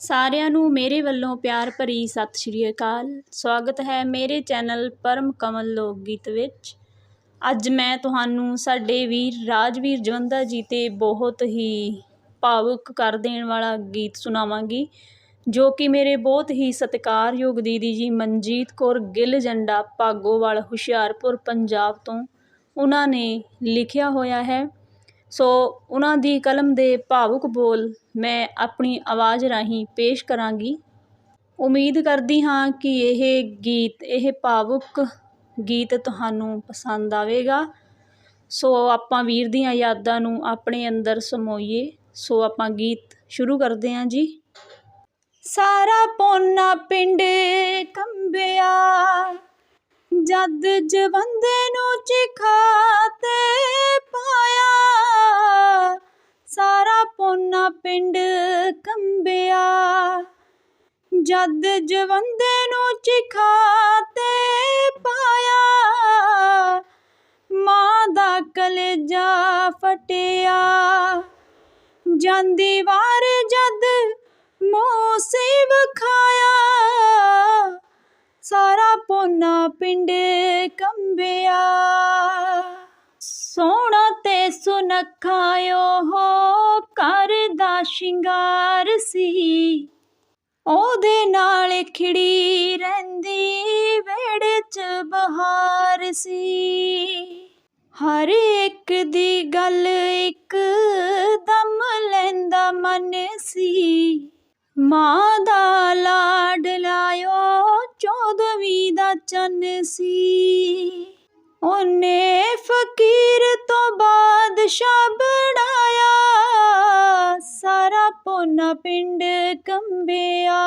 ਸਾਰਿਆਂ ਨੂੰ ਮੇਰੇ ਵੱਲੋਂ ਪਿਆਰ ਭਰੀ ਸਤਿ ਸ਼੍ਰੀ ਅਕਾਲ। ਸਵਾਗਤ ਹੈ ਮੇਰੇ ਚੈਨਲ ਪਰਮ ਕਮਲ ਲੋਕ ਗੀਤ ਵਿੱਚ। ਅੱਜ ਮੈਂ ਤੁਹਾਨੂੰ ਸਾਡੇ ਵੀਰ ਰਾਜਵੀਰ ਜਵੰਦਾ ਜੀ 'ਤੇ ਬਹੁਤ ਹੀ ਭਾਵੁਕ ਕਰ ਦੇਣ ਵਾਲਾ ਗੀਤ ਸੁਣਾਵਾਂਗੀ, ਜੋ ਕਿ ਮੇਰੇ ਬਹੁਤ ਹੀ ਸਤਿਕਾਰਯੋਗ ਦੀਦੀ ਜੀ ਮਨਜੀਤ ਕੌਰ ਗਿੱਲ ਜੰਡਾ ਭਾਗੋਵਾਲ ਹੁਸ਼ਿਆਰਪੁਰ, ਪੰਜਾਬ ਤੋਂ। ਉਹਨਾਂ ਨੇ ਲਿਖਿਆ ਹੋਇਆ ਹੈ। ਸੋ ਉਹਨਾਂ ਦੀ ਕਲਮ ਦੇ ਭਾਵੁਕ ਬੋਲ ਮੈਂ ਆਪਣੀ ਆਵਾਜ਼ ਰਾਹੀਂ ਪੇਸ਼ ਕਰਾਂਗੀ। ਉਮੀਦ ਕਰਦੀ ਹਾਂ ਕਿ ਇਹ ਗੀਤ, ਇਹ ਭਾਵੁਕ ਗੀਤ ਤੁਹਾਨੂੰ ਪਸੰਦ ਆਵੇਗਾ। ਸੋ ਆਪਾਂ ਵੀਰ ਦੀਆਂ ਯਾਦਾਂ ਨੂੰ ਆਪਣੇ ਅੰਦਰ ਸਮੋਈਏ। ਸੋ ਆਪਾਂ ਗੀਤ ਸ਼ੁਰੂ ਕਰਦੇ ਹਾਂ ਜੀ। ਸਾਰਾ ਪੋਨਾ ਪਿੰਡ ਕੰਬਿਆ, ਜਦ ਜਵੰਦੇ ਨੂੰ ਚਿਖਾਤੇ ਜਦ ਜਵੰਦੇ ਨੂੰ ਚਿਖਾਤੇ ਪਾਇਆ, ਮਾਂ ਦਾ ਕਲੇਜਾ ਫਟਿਆ। ਜਾਂਦੀ ਵਾਰ ਜਦ ਮੋਸੀਬ ਖਾਇਆ, ਸਾਰਾ ਪੋਨਾ ਪਿੰਡ ਕੰਬਿਆ। ਸੋਹਣਾ ਤੇ ਸੁਨੱਖਾ ਹੋ ਘਰ ਦਾ ਸ਼ਿੰਗਾਰ ਸੀ। ਉਹਦੇ ਨਾਲ ਖਿੜੀ ਰਹਿੰਦੀ ਵੇੜੇ 'ਚ ਬਹਾਰ ਸੀ। ਹਰ ਇੱਕ ਦੀ ਗੱਲ ਇੱਕ ਦਮ ਲੈਂਦਾ ਮਨ ਸੀ। ਮਾਂ ਦਾ ਲਾਡ ਲਾਇਓ, ਚੌਦਵੀਂ ਦਾ ਚੰਨ ਸੀ। ਉਹਨੇ ਫਕੀਰ ਤੋਂ ਬਾਅਦ ਪੋਨਾ ਪਿੰਡ ਕੰਬਿਆ।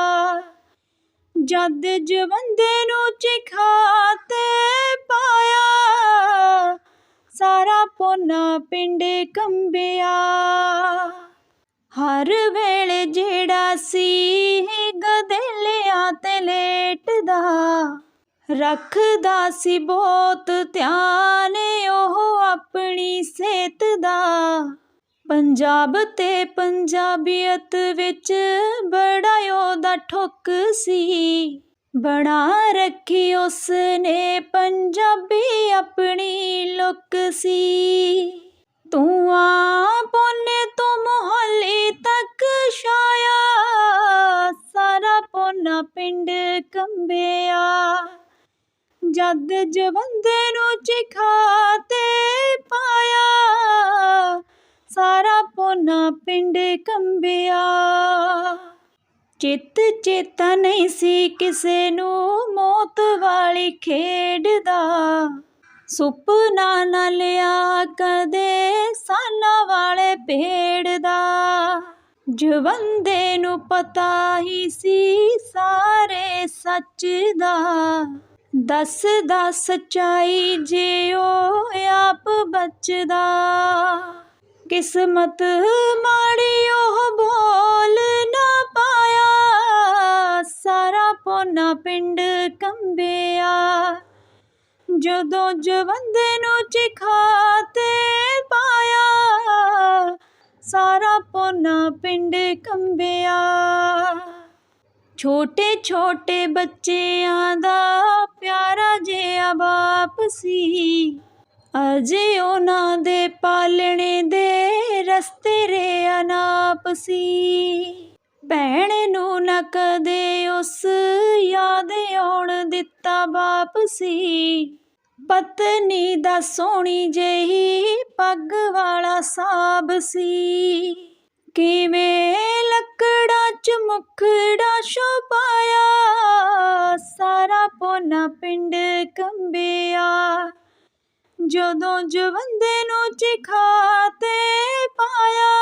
ਜਦ ਜਵੰਦੇ ਨੂੰ ਚਿਖਾਤੇ ਪਾਇਆ, ਸਾਰਾ ਪੋਨਾ ਪਿੰਡ ਕੰਬਿਆ। ਹਰ ਵੇਲੇ ਜਿਹੜਾ ਸੀ ਗਦੇਲਿਆਂ ਤੇ ਲੇਟਦਾ, ਰੱਖਦਾ ਸੀ ਬਹੁਤ ਧਿਆਨ, ਉਹ ਆਪਣੀ ਸਿਹਤ ਦਾ। ਪੰਜਾਬ ਤੇ ਪੰਜਾਬੀਅਤ ਵਿੱਚ ਬੜਾ ਉਹਦਾ ਠੁੱਕ ਸੀ। ਬਣਾ ਰੱਖੀ ਉਸਨੇ ਪੰਜਾਬੀ ਆਪਣੀ ਲੁੱਕ ਸੀ। ਤੂੰ ਆ ਪੋਨੇ ਤੋਂ ਮੁਹੱਲੇ ਤੱਕ ਛਾਇਆ, ਸਾਰਾ ਪੋਨਾ ਪਿੰਡ ਕੰਬਿਆ। ਜਦ ਜਵੰਦੇ ਨੂੰ ਚਿਖਾ ਤੇ ਪਾਇਆ ਸਾਰਾ ਪੋਨਾ ਪਿੰਡ ਕੰਬਿਆ। ਚਿੱਤ ਚੇਤਾ ਨਹੀਂ ਸੀ ਕਿਸੇ ਨੂੰ, ਮੌਤ ਵਾਲੀ ਖੇਡ ਦਾ ਸੁਪਨਾ ਨਾ ਲਿਆ ਕਦੇ, ਸਾਨਾ ਵਾਲੇ ਪੇੜ ਦਾ ਜਵੰਦੇ ਨੂੰ ਪਤਾ ਹੀ ਸੀ ਸਾਰੇ ਸੱਚ ਦਾ। ਦੱਸਦਾ ਸਚਾਈ ਜੇ ਉਹ ਆਪ ਬਚਦਾ। ਕਿਸਮਤ ਮਾੜੀ ਉਹ ਬੋਲ ਨਾ ਪਾਇਆ। ਸਾਰਾ ਪੋਨਾ ਪਿੰਡ ਕੰਬਿਆ। ਜਦੋਂ ਜਵੰਦੇ ਨੂੰ ਚਿਖਾਤੇ ਪਾਇਆ, ਸਾਰਾ ਪੋਨਾ ਪਿੰਡ ਕੰਬਿਆ। ਛੋਟੇ ਛੋਟੇ ਬੱਚਿਆਂ ਦਾ ਪਿਆਰਾ ਜਿਹਾ ਬਾਪ ਸੀ। ਅਜੇ ਉਹਨਾਂ ਦੇ ਪਾਲਣੇ ਦੇ ਰਸਤੇ ਰੇ ਅਨਾਪ ਸੀ। ਭੈਣ ਨੂੰ ਨਾ ਕਦੇ ਉਸ ਯਾਦ ਆਉਣ ਦਿੱਤਾ ਬਾਪ ਸੀ। ਪਤਨੀ ਦਾ ਸੋਹਣੀ ਜਿਹੀ ਪੱਗ ਵਾਲਾ ਸਾਬ ਸੀ। ਕਿਵੇਂ ਲੱਕੜਾਂ ਚ ਮੁਖੜਾ ਛੁਪਾਇਆ, ਸਾਰਾ ਪੋਨਾ ਪਿੰਡ ਕੰਬੇ ਜਦੋਂ ਜਵੰਦੇ ਨੂੰ ਚਿਖਾਤੇ ਪਾਇਆ,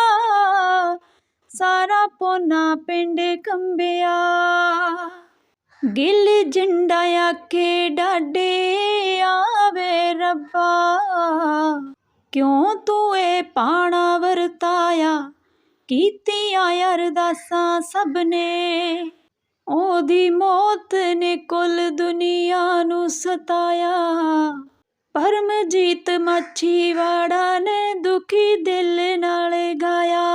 ਸਾਰਾ ਪੋਨਾ ਪਿੰਡ ਕੰਬਿਆ। ਗਿੱਲ ਜੰਡਾ ਆਖੇ, ਡਾਡੇ ਆਵੇ ਰੱਬਾ, ਕਿਉਂ ਤੂੰ ਇਹ ਪਾਣਾ ਵਰਤਾਇਆ? ਕੀਤੀਆਂ ਅਰਦਾਸਾਂ ਸਭ ਨੇ ਉਹਦੀ ਮੌਤ ਨੇ ਕੁੱਲ ਦੁਨੀਆ ਨੂੰ ਸਤਾਇਆ। ਪਰਮਜੀਤ ਮੱਛੀਵਾੜਾ ਨੇ ਦੁਖੀ ਦਿਲ ਨਾਲ ਗਾਇਆ।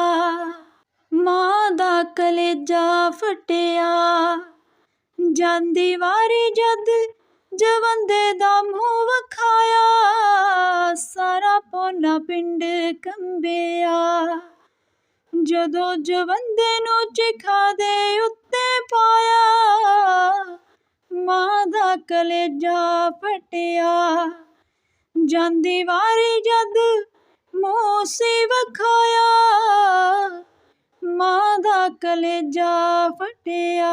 ਮਾਂ ਦਾ ਕਲੇਜਾ ਫਟਿਆ। ਜਾਂਦੀ ਵਾਰੀ ਜਦ ਜਵੰਦੇ ਦਾ ਮੂੰਹ ਵਖਾਇਆ, ਸਾਰਾ ਪੋਨਾ ਪਿੰਡ ਕੰਬਿਆ। ਜਦੋਂ ਜਵੰਦੇ ਨੂੰ ਚਿਖਾ ਦੇ ਉੱਤੇ ਪਾਇਆ, ਮਾਂ ਦਾ ਕਲੇਜਾ ਫਟਿਆ। ਜਾਂਦੀ ਵਾਰੀ ਜਦ ਮੂੰਹ ਵਖਾਇਆ। ਮਾਂ ਦਾ ਕਲੇਜਾ ਫਟਿਆ।